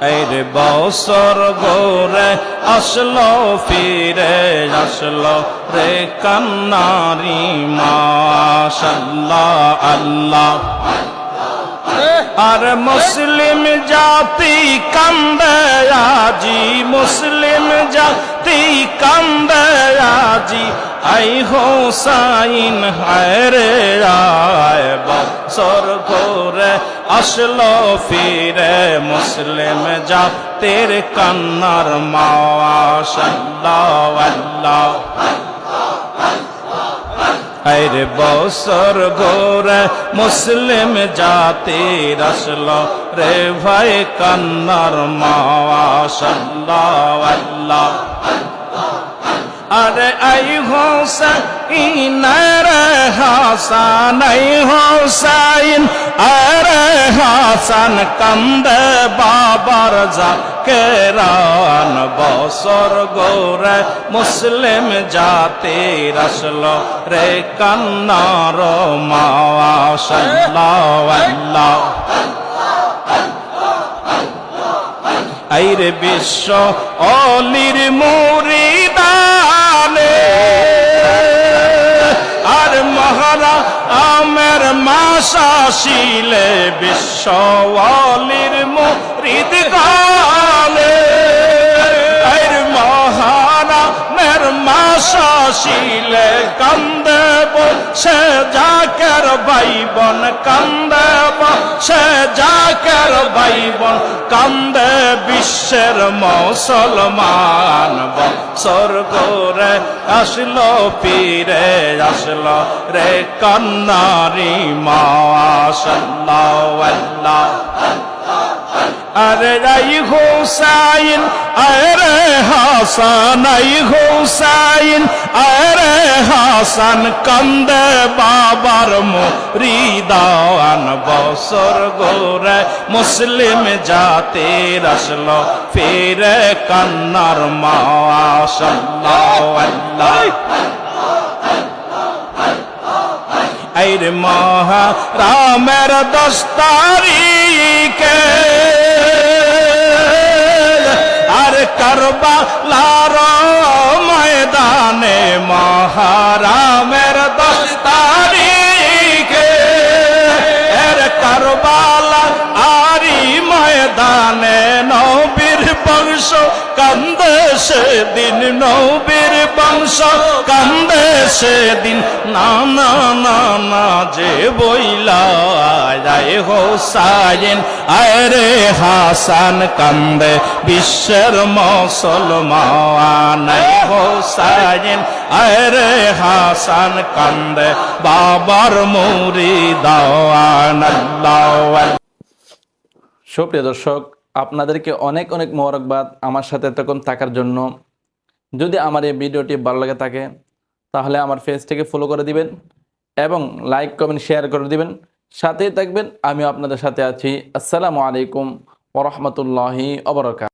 এর বছর গোরে আসলো, ফিরে আসলো রে কান্নারি মাশাল্লাহ আল্লাহ। আর মুসলিম জাতি কান্দে, আজি মুসলিম জাতি কান্দে, আজি আই হোসাইন, হায় রে আয় বছর ঘোরে আসলো ফিরে মুসলিম জাতির কান্নার মাওয়া। সাল্লাহ আল্লাহ আরে বছর গোরে মুসলিম জাতি রসল রে ভাই কান্নার মাওয়া। সাল্লাহ আল্লাহ আরে আই হোসাইন রে হাসান আই হোসাইন, আরে হাসান কান্দে বাবার জাকেরান বছর গোরে মুসলিম জাতি রসল রে কান্নার মাওয়া। সাল্লাহ আল্লাহ আইরে বিশ্ব অলির মুরিদানে মাসা বিশ্বালির মুরিদ গানে আইর মহারা মের মাসা শিলে কান্দে সে জাকের ভাইবন কান্দে সে জাকের ভাইবন কান্দে বিশ্বের মুসলমান বছর করে আসলো পীরে আসলো রে কন্নারি মা সাল্লাহ আল্লাহ। আরে রাই হোসাইন, আরে হাসান, আই হোসাইন, আরে হাসান কান্দে বাবার মুরিদান বছর গোরে মুসলিম জাতি রসলো ফিরে কান্নার মা সাল্লাহ আল্লাহ আইর মহা রামের দশ তারিখে সেদিন নবীর বংশ কান্দে, সেদিন না না না না যে বইলা। যায় হোসাইন আরে হাসান, কান্দে বিশ্বের মুসলমান। হোসাইন আরে হাসান, কান্দে বাবার মুরি দাওয়ান সুপ্রিয় দর্শক আপনাদেরকে অনেক অনেক মোবারকবাদ আমার সাথে তখন থাকার জন্য। যদি আমার এই ভিডিওটি ভালো লাগে থাকে, তাহলে আমার ফেসটিকে ফলো করে দিবেন এবং লাইক কমেন্ট শেয়ার করে দিবেন। সাথেই থাকবেন, আমিও আপনাদের সাথে আছি। আসসালামু আলাইকুম ওরহমতুল্লাহি অবরকাত